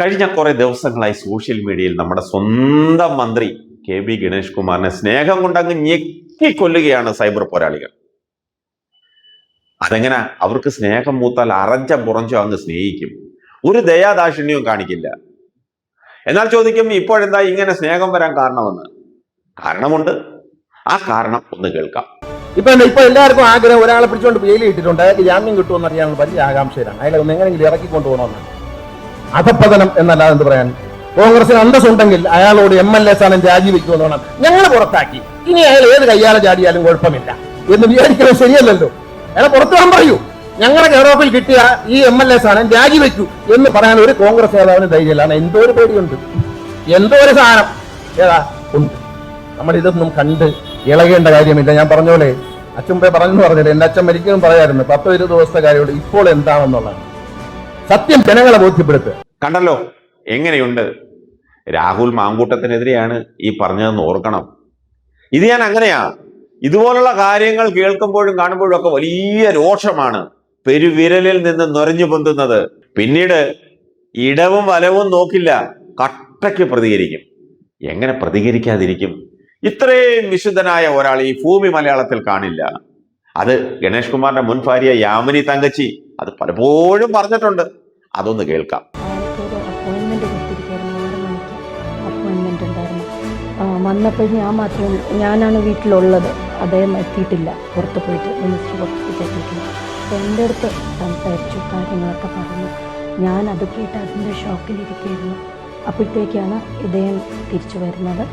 കഴിഞ്ഞ കുറേ ദിവസങ്ങളായി സോഷ്യൽ മീഡിയയിൽ നമ്മുടെ സ്വന്തം മന്ത്രി കെ ബി ഗണേഷ് കുമാറിനെ സ്നേഹം കൊണ്ടങ്ങ് ഞെക്കിക്കൊല്ലുകയാണ് സൈബർ പോരാളികൾ. അതെങ്ങനെ? അവർക്ക് സ്നേഹം മൂത്താൽ അറഞ്ച പുറഞ്ചോ അങ്ങ് സ്നേഹിക്കും. ഒരു ദയാദാക്ഷിണ്യവും കാണിക്കില്ല. എന്നാൽ ചോദിക്കും ഇപ്പോഴെന്താ ഇങ്ങനെ സ്നേഹം വരാൻ കാരണമെന്ന്? കാരണമുണ്ട്. ആ കാരണം ഒന്ന് കേൾക്കാം. ഇപ്പൊ ഇപ്പൊ എല്ലാവർക്കും ആഗ്രഹം ഒരാളെ പിടിച്ചുകൊണ്ട് ജയിലിൽ ഇട്ടിട്ടുണ്ട്. ജാമ്യം കിട്ടുമെന്ന് അറിയാനുള്ള വലിയ ആകാംക്ഷയിലാണ്. അയാളെ ഒന്ന് എങ്ങനെയെങ്കിലും ഇറക്കി കൊണ്ടുപോകണമെന്നാണ് അധപ്പതനം എന്നല്ലാതെ എന്ത് പറയാൻ? കോൺഗ്രസിന് അന്തസ്സുണ്ടെങ്കിൽ അയാളോട് എം എൽ എ സ്ഥാനം രാജിവെക്കുമെന്ന് വേണം ഞങ്ങൾ പുറത്താക്കി. ഇനി അയാൾ ഏത് കയ്യാലെ ചാടിയാലും കുഴപ്പമില്ല. എന്ന് വിചാരിക്കുന്നത് ശരിയല്ലല്ലോ. അയാളെ പുറത്തു വരാൻ പറയൂ. ഞങ്ങളുടെ കേരളത്തിൽ കിട്ടിയ ഈ എം എൽ എ സ്ഥാനം രാജിവെക്കൂ എന്ന് പറയാൻ ഒരു കോൺഗ്രസ് നേതാവിന് ധൈര്യമില്ല എന്തോ ഒരു പേടിയുണ്ട്. എന്തോ ഒരു സാധനം. ഏതാ? ഉണ്ട്. നമ്മൾ ഇതൊന്നും കണ്ട് ഇളകേണ്ട കാര്യമില്ല. ഞാൻ പറഞ്ഞ പോലെ അച്ഛൻ പറഞ്ഞു പറഞ്ഞില്ല? എന്റെ അച്ഛൻ മരിക്കും പറയായിരുന്നു. പത്തോ ഇരുപത് ദിവസത്തെ കാര്യമുണ്ട്. ഇപ്പോൾ എന്താണെന്നുള്ളതാണ് സത്യം ജനങ്ങളെ ബോധ്യപ്പെടുത്തുക. കണ്ടല്ലോ എങ്ങനെയുണ്ട്? രാഹുൽ മാങ്കൂട്ടത്തിനെതിരെയാണ് ഈ പറഞ്ഞതെന്ന് ഓർക്കണം. ഇത് ഞാൻ അങ്ങനെയാ. ഇതുപോലുള്ള കാര്യങ്ങൾ കേൾക്കുമ്പോഴും കാണുമ്പോഴും ഒക്കെ വലിയ രോഷമാണ് പെരുവിരലിൽ നിന്ന് നൊരഞ്ഞു പൊന്തുന്നത്. പിന്നീട് ഇടവും വലവും നോക്കില്ല കട്ടയ്ക്ക് പ്രതികരിക്കും. എങ്ങനെ പ്രതികരിക്കാതിരിക്കും? ഇത്രയും വിശുദ്ധനായ ഒരാൾ ഈ ഭൂമി മലയാളത്തിൽ കാണില്ല. അത് ഗണേഷ് കുമാറിന്റെ മുൻ ഭാര്യ യാമിനി തങ്കച്ചി അത് പലപ്പോഴും പറഞ്ഞിട്ടുണ്ട്. അതൊന്ന് കേൾക്കാം. ആ, വന്നപ്പോൾ ഞാൻ മാത്രം ഞാനാണ് വീട്ടിലുള്ളത്. അദ്ദേഹം എത്തിയിട്ടില്ല. പുറത്ത് പോയിട്ട് മിനിസ്റ്റർ പുറത്തേക്ക് എത്തിയിട്ടില്ല. അപ്പോൾ എന്റെ അടുത്ത് സംസാരിച്ചു കാര്യങ്ങളൊക്കെ പറഞ്ഞു. ഞാൻ അത് കേട്ട് അതിന്റെ ഷോക്കിലിരിക്കുകയായിരുന്നു. അപ്പോഴത്തേക്കാണ് ഇദ്ദേഹം തിരിച്ചു വരുന്നത്.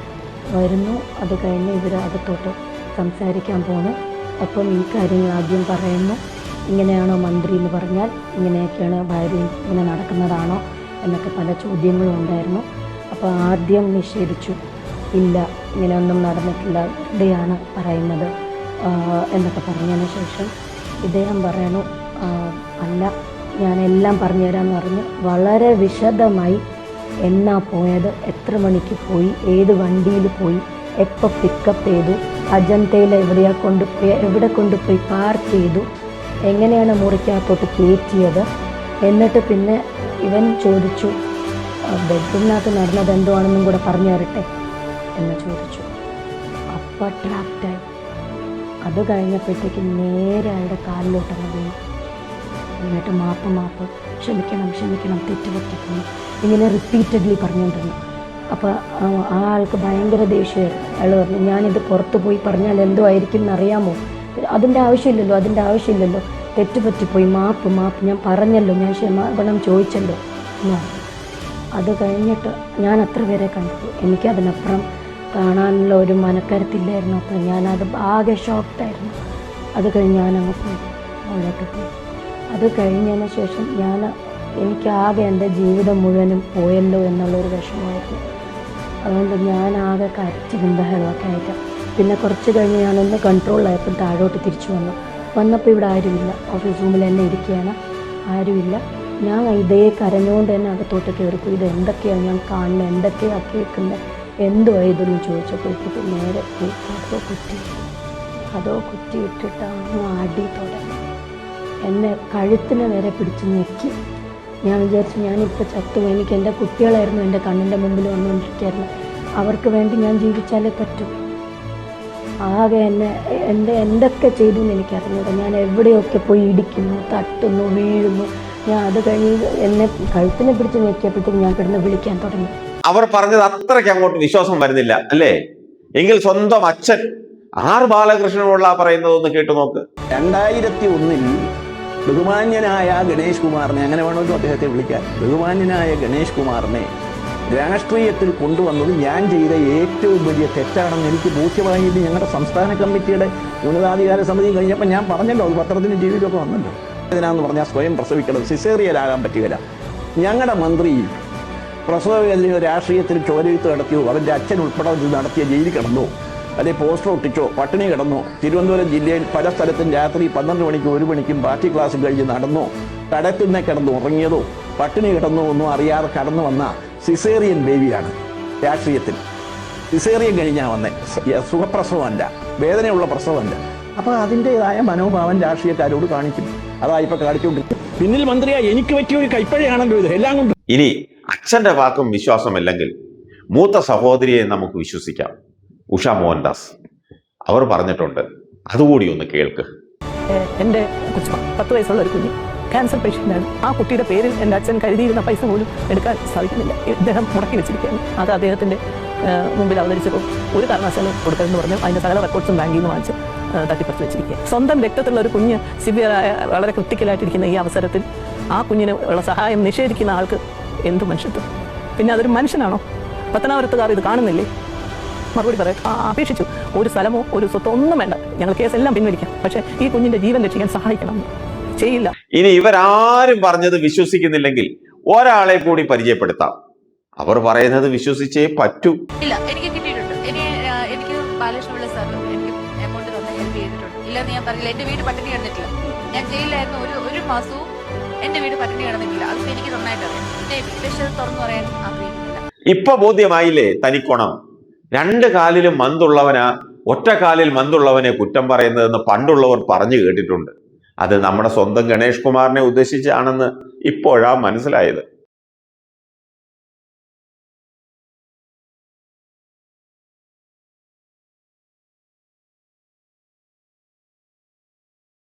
വരുന്നു. അത് കഴിഞ്ഞ് ഇവർ അകത്തോട്ട് സംസാരിക്കാൻ പോണു. അപ്പം ഈ കാര്യങ്ങൾ ആദ്യം പറയുന്നു. ഇങ്ങനെയാണോ മന്ത്രി എന്ന് പറഞ്ഞാൽ ഇങ്ങനെയൊക്കെയാണ് ഭാര്യ ഇങ്ങനെ നടക്കുന്നതാണോ എന്നൊക്കെ പല ചോദ്യങ്ങളും ഉണ്ടായിരുന്നു. അപ്പോൾ ആദ്യം നിഷേധിച്ചു. ഇല്ല ഇങ്ങനെയൊന്നും നടന്നിട്ടില്ല ഇവിടെയാണ് പറയുന്നത് എന്നൊക്കെ പറഞ്ഞതിന് ശേഷം ഇദ്ദേഹം പറയണു അല്ല ഞാനെല്ലാം പറഞ്ഞുതരാമെന്ന് പറഞ്ഞ് വളരെ വിശദമായി എന്നാ പോയത് എത്ര മണിക്ക് പോയി ഏത് വണ്ടിയിൽ പോയി എപ്പോൾ പിക്കപ്പ് ചെയ്തു അജന്തയിൽ എവിടെയാ കൊണ്ടുപോയി എവിടെ കൊണ്ടുപോയി പാർക്ക് ചെയ്തു എങ്ങനെയാണ് മുറിക്കകത്തോട്ട് കയറ്റിയത്? എന്നിട്ട് പിന്നെ ഇവൻ ചോദിച്ചു ബെഡ്റൂമിനകത്ത് നടന്നത് എന്തുവാണെന്നും കൂടെ പറഞ്ഞു തരട്ടെ? എന്ന് ചോദിച്ചു. അപ്പം അട്രാക്റ്റായി അത് കഴിഞ്ഞപ്പോഴത്തേക്ക് നേരെ അയാളുടെ കാലിലോട്ടങ്ങ് വീണു. എന്നിട്ട് മാപ്പ് മാപ്പ് ക്ഷമിക്കണം ക്ഷമിക്കണം തെറ്റ് പറ്റിക്കുന്നു ഇങ്ങനെ റിപ്പീറ്റഡ്ലി പറഞ്ഞുകൊണ്ടിരുന്നു. അപ്പോൾ ആ ആൾക്ക് ഭയങ്കര ദേഷ്യമായിരുന്നു അയാൾ പറഞ്ഞു ഞാനിത് പുറത്ത് പോയി പറഞ്ഞാൽ എന്തോ ആയിരിക്കും എന്നറിയാമോ അതിന്റെ ആവശ്യമില്ലല്ലോ അതിന്റെ ആവശ്യമില്ലല്ലോ. തെറ്റ് പറ്റിപ്പോയി മാപ്പ് മാപ്പ്. ഞാൻ പറഞ്ഞല്ലോ ഞാൻ ക്ഷമാപണം ചോദിച്ചല്ലോ. എന്നാണ് അത് കഴിഞ്ഞിട്ട് ഞാൻ അത്ര പേരെ കണ്ടു. എനിക്കതിനപ്പുറം കാണാനുള്ള ഒരു മനക്കരുത്തില്ലായിരുന്നു. അപ്പം ഞാനത് ആകെ ഷോക്ക്ഡായിരുന്നു അത് കഴിഞ്ഞ് ഞാനങ്ങ് പോയി. പോയി. അത് കഴിഞ്ഞതിന് ശേഷം ഞാൻ എനിക്കാകെ എന്റെ ജീവിതം മുഴുവനും പോയല്ലോ എന്നുള്ളൊരു വിഷമമായിരുന്നു. അതുകൊണ്ട് ഞാനാകെ കരച്ചിലും ബഹളമൊക്കെ ആയിട്ട് പിന്നെ കുറച്ച് കഴിഞ്ഞ് ഞാനൊന്ന് കൺട്രോളിലായപ്പം താഴോട്ട് തിരിച്ചു വന്നു. വന്നപ്പോൾ ഇവിടെ ആരുമില്ല. ഓഫീസ് റൂമിൽ തന്നെ ഇരിക്കുകയാണ്. ആരുമില്ല. ഞാൻ ഇതേ കരഞ്ഞുകൊണ്ട് തന്നെ അകത്തോട്ട് കയറിപ്പോയി. ഇത് എന്തൊക്കെയാണ് ഞാൻ കാണുന്നത് എന്തൊക്കെയാണ് കേൾക്കുന്നത് എന്തുവാ ഇതെന്ന് ചോദിച്ചപ്പോഴത്തേക്ക് നേരെ അതോ കുറ്റി. അതോ കുറ്റി ഇട്ടിട്ട് അങ്ങ് അടി തുടങ്ങി. എന്നെ കഴുത്തിനെ വരെ പിടിച്ച് ഞെക്കി. ഞാൻ വിചാരിച്ചു ഞാനിപ്പോൾ ചത്തു. എനിക്ക് എന്റെ കുട്ടികളായിരുന്നു എന്റെ കണ്ണിന്റെ മുമ്പിൽ വന്നുകൊണ്ടിരിക്കുകയായിരുന്നു. അവർക്ക് വേണ്ടി ഞാൻ ജീവിച്ചാലേ പറ്റൂ. ആകെ എന്നെ എന്റെ എന്തൊക്കെ ചെയ്തു എന്ന് എനിക്കറിഞ്ഞൂട. ഞാൻ എവിടെയൊക്കെ പോയി ഇടിക്കുന്നു തട്ടുന്നു വീഴുന്നു. ഞാൻ അത് കഴിഞ്ഞ് എന്നെ കഴുത്തിനെ പിടിച്ച് ഞെക്കിയപ്പോഴത്തേക്ക് ഞാൻ കിടന്ന് വിളിക്കാൻ തുടങ്ങി. അവർ പറഞ്ഞത് അത്രയ്ക്ക് അങ്ങോട്ട് വിശ്വാസം വരുന്നില്ല അല്ലേ? എങ്കിൽ സ്വന്തം അച്ഛൻ ആർ ബാലകൃഷ്ണനുള്ള പറയുന്നതൊന്ന് കേട്ടു നോക്ക്. രണ്ടായിരത്തി ഒന്നിൽ ബഹുമാന്യനായ ഗണേഷ് കുമാറിനെ അങ്ങനെ വേണമെങ്കിൽ അദ്ദേഹത്തെ വിളിക്കാൻ ബഹുമാന്യനായ ഗണേഷ് കുമാറിനെ രാഷ്ട്രീയത്തിൽ കൊണ്ടുവന്നത് ഞാൻ ചെയ്ത ഏറ്റവും വലിയ തെറ്റാണെന്ന് എനിക്ക് ബോധ്യമായിട്ട് ഞങ്ങളുടെ സംസ്ഥാന കമ്മിറ്റിയുടെ ഉന്നതാധികാര സമിതി കഴിഞ്ഞപ്പോൾ ഞാൻ പറഞ്ഞല്ലോ അത് പത്രത്തിന് ടിവിയിലൊക്കെ വന്നല്ലോ. ഇതിനാന്ന് പറഞ്ഞാൽ സ്വയം പ്രസവിക്കണം സിസേറിയലാകാൻ പറ്റുകയില്ല. ഞങ്ങളുടെ മന്ത്രി പ്രസവവേദന രാഷ്ട്രീയത്തിൽ ചോരയുത്ത് നടത്തിയോ അവന്റെ അച്ഛൻ ഉൾപ്പെടെ നടത്തിയ ജയിലിൽ കിടന്നോ അല്ലെ പോസ്റ്റർ ഒട്ടിച്ചോ പട്ടിണി കിടന്നോ തിരുവനന്തപുരം ജില്ലയിൽ പല സ്ഥലത്തും രാത്രി പന്ത്രണ്ട് മണിക്കും ഒരു മണിക്കും പാർട്ടി ക്ലാസ് കഴിഞ്ഞ് നടന്നോ കടത്തിന്നെ കിടന്നു ഉറങ്ങിയതോ പട്ടിണി കിടന്നോ ഒന്നും അറിയാതെ കടന്നു വന്ന സിസേറിയൻ ബേബിയാണ് രാഷ്ട്രീയത്തിൽ. സിസേറിയൻ കഴിഞ്ഞാൽ വന്നേ. സുഖപ്രസവമല്ല. വേദനയുള്ള പ്രസവമല്ല. അപ്പോൾ അതിന്റെതായ മനോഭാവം രാഷ്ട്രീയക്കാരോട് കാണിക്കും. അതാ ഇപ്പൊ കാണിച്ചുകൊണ്ടിരിക്കും പിന്നിൽ മന്ത്രിയാ എനിക്ക് പറ്റിയ ഒരു കൈപ്പഴയാണല്ലോ ഇത് എല്ലാം കൊണ്ട് ഇനി അച്ഛന്റെ വാക്കും വിശ്വാസമില്ലെങ്കിൽ മൂത്ത സഹോദരിയെ നമുക്ക് വിശ്വസിക്കാം. ഉഷ മോഹൻദാസ് അവർ പറഞ്ഞിട്ടുണ്ട്. അതുകൂടി ഒന്ന് കേൾക്ക്. എന്റെ എന്റെ പത്ത് വയസ്സുള്ള ഒരു കുഞ്ഞ്. ക്യാൻസർ പേഷ്യന്റാണ് ആ കുട്ടിയുടെ പേരിൽ എന്റെ അച്ഛൻ കരുതിയിരുന്ന പൈസ പോലും എടുക്കാൻ സാധിക്കുന്നില്ല. ഇദ്ദേഹം മുടക്കി വെച്ചിരിക്കുകയാണ്. അത് അദ്ദേഹത്തിന്റെ മുമ്പിൽ അവതരിച്ചപ്പോൾ ഒരു കാരണവശാലും കൊടുക്കരുതെന്ന് പറഞ്ഞു അതിന്റെ സകല റെക്കോർഡ്സും ബാങ്കിൽ നിന്ന് വാങ്ങിച്ച് തട്ടിപ്പറിച്ച് വെച്ചിരിക്കുക സ്വന്തം രക്തത്തിലുള്ള ഒരു കുഞ്ഞ് സിവിയറായ വളരെ ക്രിട്ടിക്കലായിട്ടിരിക്കുന്ന ഈ അവസരത്തിൽ ആ കുഞ്ഞിന് ഉള്ള സഹായം നിഷേധിക്കുന്ന ആൾക്ക് എന്ത് മനുഷ്യത്വം? പിന്നെ അതൊരു മനുഷ്യനാണോ? പത്തനാപുരത്തുകാർ ഇത് കാണുന്നില്ലേ? മറുപടി പറയാം. അപേക്ഷിച്ചു. ഒരു സ്ഥലമോ ഒരു സ്വത്തോ ഒന്നും വേണ്ട. ഞങ്ങൾ കേസെല്ലാം പിൻവലിക്കാം. പക്ഷേ ഈ കുഞ്ഞിന്റെ ജീവൻ രക്ഷിക്കാൻ സഹായിക്കണം. ചെയ്യില്ല. ഇനി ഇവരാരും പറഞ്ഞത് വിശ്വസിക്കുന്നില്ലെങ്കിൽ ഒരാളെ കൂടി പരിചയപ്പെടുത്താം. അവർ പറയുന്നത് വിശ്വസിച്ചേ പറ്റൂ. ഇല്ല എനിക്ക് കിട്ടിയിട്ടുണ്ട്. എനിക്ക് ബാലകൃഷ്ണപിള്ള എനിക്ക് എമൗണ്ട് തന്നെ ഹെൽപ്പ് ചെയ്തിട്ടുണ്ട്. ഇല്ലെന്ന് ഞാൻ പറഞ്ഞില്ല. എന്റെ വീട് പട്ടിണി കിടന്നിട്ടില്ല. ഞാൻ ജയിലിലായിരുന്നു ഒരു ഒരു മാസവും എന്റെ വീട് പട്ടിണി കിടന്നിട്ടില്ല. അത് എനിക്ക് നന്നായിട്ട് അറിയാം. പിന്നെ വിദേശത്ത് തുറന്നു പറയാൻ ആഗ്രഹിക്കുന്നില്ല. ഇപ്പൊ ബോധ്യമായില്ലേ തനിക്കോണം? രണ്ട് കാലിലും മന്തുള്ളവനാ ഒറ്റ കാലിൽ മന്തുള്ളവനെ കുറ്റം പറയുന്നതെന്ന് പണ്ടുള്ളവർ പറഞ്ഞു കേട്ടിട്ടുണ്ട്. അത് നമ്മുടെ സ്വന്തം ഗണേഷ് കുമാറിനെ ഉദ്ദേശിച്ചാണെന്ന് ഇപ്പോഴാ മനസ്സിലായത്.